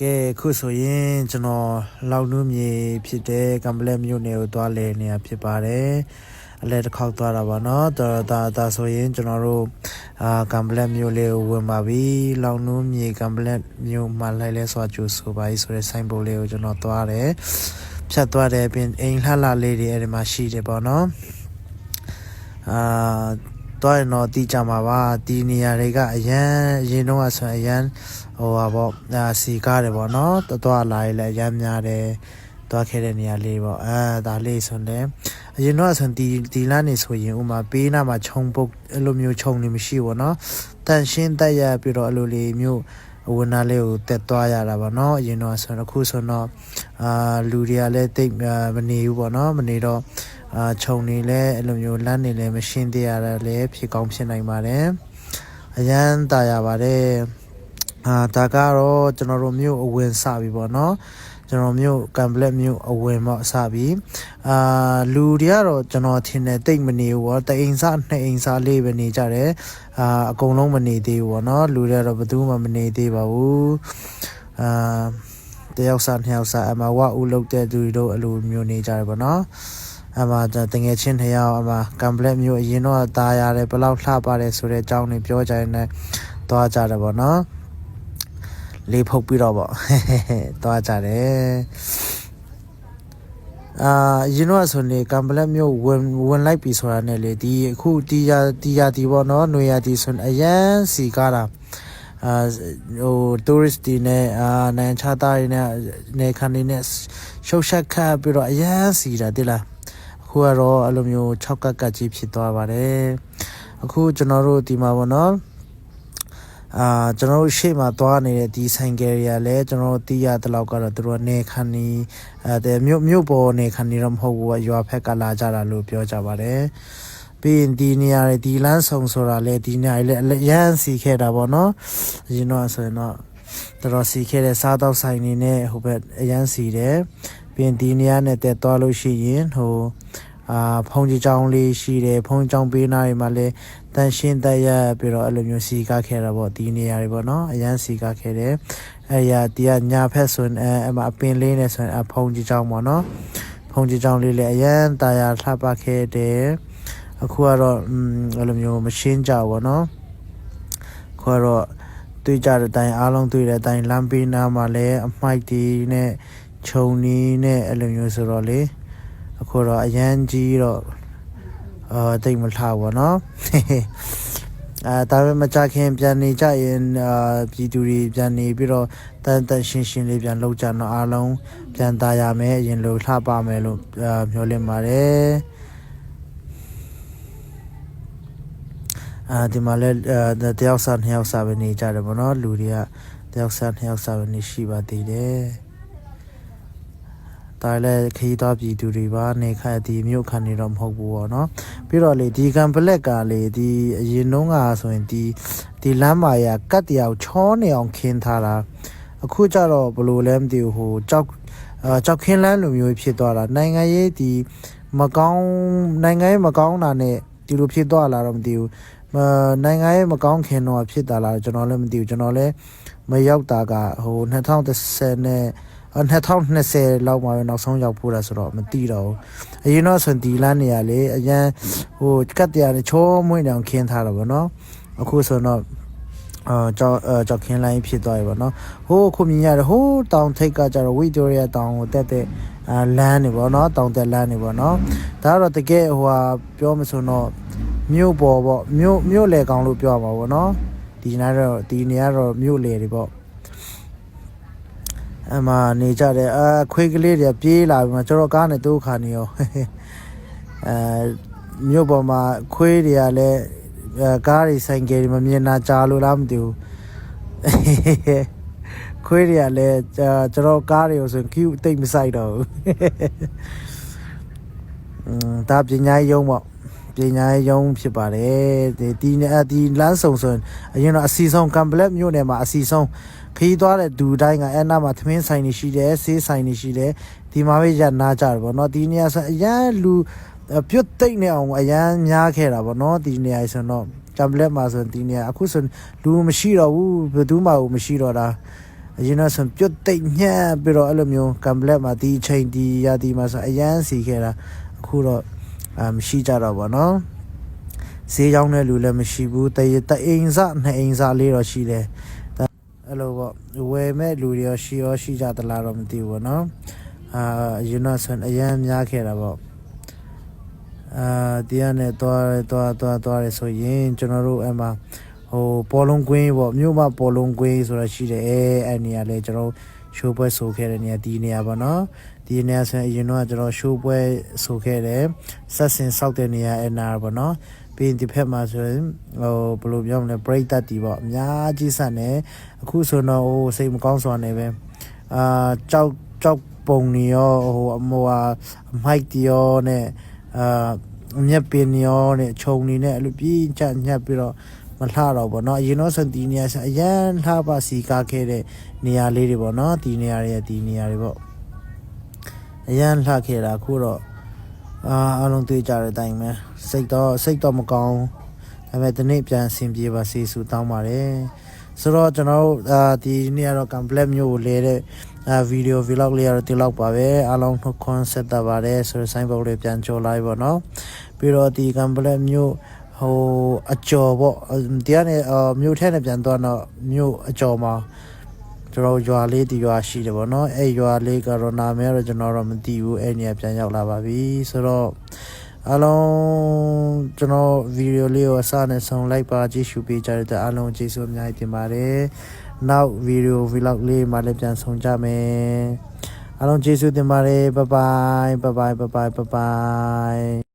ကဲခုဆိုရင်ကျွန်တော်လောက်နုမြေဖြစ်တဲ့ကံပလက်မြို့နယ်ကိုသွားလဲနေရဖြစ်ပါတယ်အလဲတစ်ခေါက်သွားတာပါเนาะဒါဒါဒါဆိုရင်ကျွန်တော်တို့အာကံပလက်မြို့လေးကိုဝင်ပါပြီလောက်နုမြေကံပလက်မြို့မှာလိုက်လဲဆိုကြိုဆိုပါ E ဆိုတဲ့ဆိုင်းဘုတ်လေးကိုကျွန်တော်သွားတယ်ဖြတ်သွားတယ်ပြင်အိမ်လှလှလေးတွေအဲ့ဒီမှာရှိတယ်ပေါ့เนาะအာ တော့ရင်တော့တီးကြမှာပါဒီနေရာတွေကအရန်အရင်တော့ဆိုရင်အရန်ဟိုပါပေါ့အာစီကားတယ်ပေါ့နော်တော်တော်လာရည်လည်းအရန်များတယ်သွားခဲ့တဲ့နေရာလေးပေါ့အဲဒါလေးဆိုရင်အရင်တော့ဆိုဒီဒီလနေဆိုရင်ဥမာပေးနာမှာခြုံပုတ်အဲ့လိုမျိုးခြုံနေမရှိဘူးနော်တန်ရှင်းတက်ရပြီးတော့အဲ့လိုလေးမျိုးအဝနာလေးကိုတက်သွားရတာပါเนาะအရင်တော့ဆိုတော့အခုဆိုတော့အာလူတွေကလည်းတိတ်မနေဘူးပေါ့เนาะမနေတော့ အာခြုံနေလဲအဲ့လိုမျိုးလမ်းနေလဲမရှင်းသေးရတာလဲဖြစ်ကောင်းဖြစ်နိုင်ပါတယ်အရန်တာရပါတယ်အာဒါကတော့ကျွန်တော်တို့မြို့အဝင်စပြီပေါ့နော်ကျွန်တော်မျိုးကမ်ပလက်မျိုးအဝင်ပေါ့အစပြီးအာလူတွေကတော့ကျွန်တော်ထင်တယ်တိတ်မနေဘူးပေါ့တအိမ်စားနှစ်အိမ်စားလေးပဲနေကြတယ်အာအကုန်လုံးမနေသေးဘူးပေါ့နော်လူတွေကတော့ဘယ်သူမှမနေသေးပါဘူးအာတယောက်စားနှစ်ယောက်စားအမဝအုပ်လုပ်တဲ့သူတို့အလိုမျိုးနေကြတယ်ပေါ့နော် အမတငယ်ချင်းနှစ်ယောက်အမကံပလက်မျိုးအရင်တော့ตาရတယ်ဘယ်လောက်လှပါတယ်ဆိုတဲ့အကြောင်းတွေပြောကြရင်လည်းသွားကြတယ်ပေါ့เนาะလေးဖုတ်ပြီးတော့ပေါ့ သွားကြတယ်အာရင်တော့ဆိုနေကံပလက်မျိုးဝင်ဝင်လိုက်ပြီဆိုတာနဲ့လေဒီအခုတီယာတီယာတီပေါ့နော်ຫນွေယာတီဆိုအရန်စီကားတာအာဟို tourist တွေနဲ့အာနိုင်ချတာတွေနဲ့နေခန်းတွေနဲ့ရှုပ်ရှက်ခတ်ပြီးတော့အရန်စီတာတိလား အခုကတော့အဲ့လိုမျိုး6ကက်ကက်ကြီးဖြစ်သွားပါတယ်အခုကျွန်တော်တို့ဒီမှာပေါ့နော်အာကျွန်တော်တို့ရှေ့မှာသွားနေတဲ့ဒီဆိုင်ကယ်တွေကလည်းကျွန်တော်တို့တီးရတဲ့လောက်ကတော့သူတို့ကနေခန်းနီအဲမြို့မြို့ပေါ်နေခန်းနီတော့မဟုတ်ဘူးရွာဖက်ကလာကြတာလို့ပြောကြပါတယ်ပြီးရင်ဒီနေရာတွေဒီလမ်းဆောင်ဆိုတာလေဒီနေရာတွေလည်းရမ်းစီခဲ့တာပေါ့နော်အရင်တော့ဆိုရင်တော့တော်တော်စီခဲ့တဲ့စားတော့ဆိုင်နေနဲ့ဟိုဘက်အရန်စီတယ်ပြီးရင်ဒီနေရာနဲ့တက်သွားလို့ရှိရင်ဟို အာဖုန်ကြီးချောင်းလေးရှိတယ်ဖုန်ချောင်းပေးနာတွေမှာလည်းတန်ရှင်းတက်ရပြီးတော့အဲ့လိုမျိုးစီကားခဲ့တာပေါ့ဒီနေရာတွေပေါ့နော်အရန်စီကားခဲ့တယ်အဲ့ရဒီကညာဖက်ဆိုရင်အဲအမအပင်လေးနဲ့ဆိုရင်အဖုန်ကြီးချောင်းပေါ့နော်ဖုန်ကြီးချောင်းလေးလည်းအရန်တာယာလှပခဲ့တယ်အခုကတော့อืมအဲ့လိုမျိုးမရှင်းကြဘူးပေါ့နော်အခုကတော့တွေ့ကြတဲ့အတိုင်းအားလုံးတွေ့တဲ့အတိုင်းလမ်းပေးနားမှာလည်းအမိုက်တီနဲ့ခြုံနီးနဲ့အဲ့လိုမျိုးဆိုတော့လေ အခုတော့အရန်ကြီးတော့အာတိတ်မလှဘူးเนาะအဲဒါပေမဲ့မကြခင်ပြန်နေကြရင်အာပြည်သူတွေပြန်နေပြီးတော့တန်တန်ရှင်းရှင်းလေးပြန်လောက်ကြတော့အားလုံးပြန်ตายရမယ်အရင်လိုလှပမယ်လို့အာမျှော်လင့်ပါတယ်အာဒီမှာလဲအာတယောက်စားနှစ်ယောက်စားပဲနေကြတယ်ဗောနော်လူတွေကတယောက်စားနှစ်ယောက်စားပဲနေရှိပါသေးတယ် ဒါလည်းခရီးသွားပြည်သူတွေပါနေခတ်ဒီမြို့ခံနေတော့မဟုတ်ဘူးပေါ့နော်ပြီးတော့လေဒီကံပလက်ကလေဒီအရင်တုန်းကဆိုရင်ဒီဒီလမ်းမာရကတ်တယောက်ချောနေအောင်ခင်းထားတာအခုကျတော့ဘလို့လဲမသိဘူးဟိုကြောက်အာကြောက်ခင်းလန်းလိုမျိုးဖြစ်သွားတာနိုင်ငံရေးဒီမကောင်းနိုင်ငံရေးမကောင်းတာနဲ့ဒီလိုဖြစ်သွားလာတော့မသိဘူးမနိုင်ငံရေးမကောင်းခင်တော့ဖြစ်တာလားကျွန်တော်လည်းမသိဘူးကျွန်တော်လည်းမရောက်တာကဟို2010နဲ့ 2020လောက်မှာပဲနောက်ဆုံးရောက်ဖို့တာဆိုတော့မသိတော့ဘူးအရင်တော့ဆိုဒီလမ်းနေရလေအရင်ဟိုကတ်တရားချောမွေးနေအောင်ခင်းထားတာဗောနော်အခုဆိုတော့အာကြောက်ကြောက်ခင်းလိုင်းဖြစ်သွားပြီဗောနော်ဟိုခုမြင်ရတယ်ဟိုတောင်ထိပ်ကကြတော့ဝီတိုရီယာတောင်ကိုတက်တဲ့အာလမ်းနေဗောနော်တောင်တက်လမ်းနေဗောနော်ဒါကတော့တကယ်ဟိုဟာပြောမဆိုတော့မြို့ပေါ်ပေါ့မြို့မြို့လေကောင်လို့ပြောမှာဗောနော်ဒီနေရာတော့ဒီနေရာတော့မြို့လေတွေပေါ့ အမနေကြတယ်အခွေးကလေးတွေပြေးလာပြီးမှကျွန်တော်ကားနဲ့တိုးခါနေရောအဲမြို့ပေါ်မှာခွေးတွေကလည်းကားတွေဆိုင်ကယ်တွေမမြင်တာကြားလို့လားမသိဘူးခွေးတွေကလည်းကျွန်တော်ကားတွေကိုဆိုရင် queue တိတ်မဆိုင်တော့ဘူးอืมဒါပညာရေးရုံးပေါ့ ပညာရေးရုံးဖြစ်ပါတယ်ဒီဒီဒီလမ်းစုံဆိုရင်အရင်တော့အစီဆုံးကံပလက်မြို့နယ်မှာအစီဆုံးခီးသွားတဲ့ဒူတိုင်းကအဲ့နာမှာသမင်းဆိုင်နေရှိတယ်ဆေးဆိုင်နေရှိတယ်ဒီမှာပဲရနာကြတယ်ဗောနော်ဒီနေရာဆိုအရန်လူပြုတ်တိတ်နေအောင်အရန်များခဲ့တာဗောနော်ဒီနေရာဆိုတော့ကံပလက်မှာဆိုဒီနေရာအခုဆိုလူမရှိတော့ဘူးဘယ်သူမှမရှိတော့တာအရင်တော့ဆိုပြုတ်တိတ်ညှက်ပြီးတော့အဲ့လိုမျိုးကမ်ဘလက်မှာဒီအချိန်ဒီရာဒီမှာဆိုအရန်စီခဲ့တာအခုတော့ အမရှိကြတော့ဗောနော်ဈေးကြောင်းတဲ့လူလည်းမရှိဘူးတရတအိမ်စနှစ်အိမ်စလေးတော့ရှိတယ်ဒါအဲ့လိုပေါ့ဝယ်မဲ့လူတွေရောရှိရောရှိကြသလားတော့မသိဘူးဗောနော်အာအရင်တော့ဆိုအရန်များခဲ့တာဗောအာတရားနဲ့သွားသွားသွားသွားရဆိုရင်ကျွန်တော်တို့အဲ့မှာဟိုပေါ်လုံးကွင်းပေါ့မြို့မပေါ်လုံးကွင်းဆိုတာရှိတယ်အဲအဲ့နေရာလဲကျွန်တော်ရှိုးပွဲဆိုခဲ့တဲ့နေရာဒီနေရာပေါ့နော် ဒီနေရာဆိုရင်အရင်တော့ကျွန်တော်ရှိုးပွဲဆိုခဲ့တယ်ဆက်စင်စောက်တဲ့နေရာအဲ့နာပေါ့နော်ပြီးရင်ဒီဖက်မှာဆိုရင်ဟိုဘယ်လိုပြောမလဲ break တက်တီပေါ့အများကြီးဆက်နေအခုဆိုတော့ဟိုစိတ်မကောင်းစွာနေပဲအာကြောက်ကြောက်ပုံနေရောဟိုအမောဟာမိုက်တီရောနဲ့အာမြက်ပင်ရောနဲ့ခြုံနေနဲ့အဲ့လိုပြင်းချညက်ပြီးတော့ မလှတော့ဘောเนาะအရင်တော့ဆိုဒီနေရာဆိုအရန်လှပါစီကားခဲ့တဲ့နေရာလေးတွေပေါ့เนาะဒီနေရာတွေဒီနေရာတွေပေါ့ အရန်လှခဲ့တာခုတော့အာအလုံးတွေ့ကြတဲ့အတိုင်းပဲစိတ်တော့စိတ်တော့မကောင်းဒါပေမဲ့ဒီနေ့ပြန်အဆင်ပြေပါစေဆုတောင်းပါတယ်ဆိုတော့ကျွန်တော်တို့အာဒီနေ့ကတော့ complete မျိုးကိုလဲတဲ့အာ video vlog လေးကတော့ဒီလောက်ပါပဲအားလုံးနှုတ်ခွန်းဆက်တာပါတယ်ဆိုတော့ sign board လေးပြန်ကြော်လိုက်ပါတော့ပြီးတော့ဒီ complete မျိုးဟိုအကျော်ပေါ့တရားနဲ့မြို့ထဲနဲ့ပြန်သွားတော့မြို့အကျော်မှာ ကျွန်တော်ရွာလေးဒီရွာရှိတယ်ပေါ့နော်အဲ့ရွာလေးကတော့နာမည်ကတော့ကျွန်တော်တော့မသိဘူးအဲ့နေရာပြန်ရောက်လာပါပြီဆိုတော့အားလုံးကျွန်တော်ဗီဒီယိုလေးကိုအစနဲ့ဆုံးလိုက်ပါကြည့်ရှုပေးကြတဲ့အားလုံးကျေးဇူးအများကြီးတင်ပါတယ်နောက်ဗီဒီယို vlog လေးမှာလည်းပြန်ဆုံးကြမယ်အားလုံးကျေးဇူးတင်ပါတယ်ဘိုင်ဘိုင်ဘိုင်ဘိုင်ဘိုင်ဘိုင်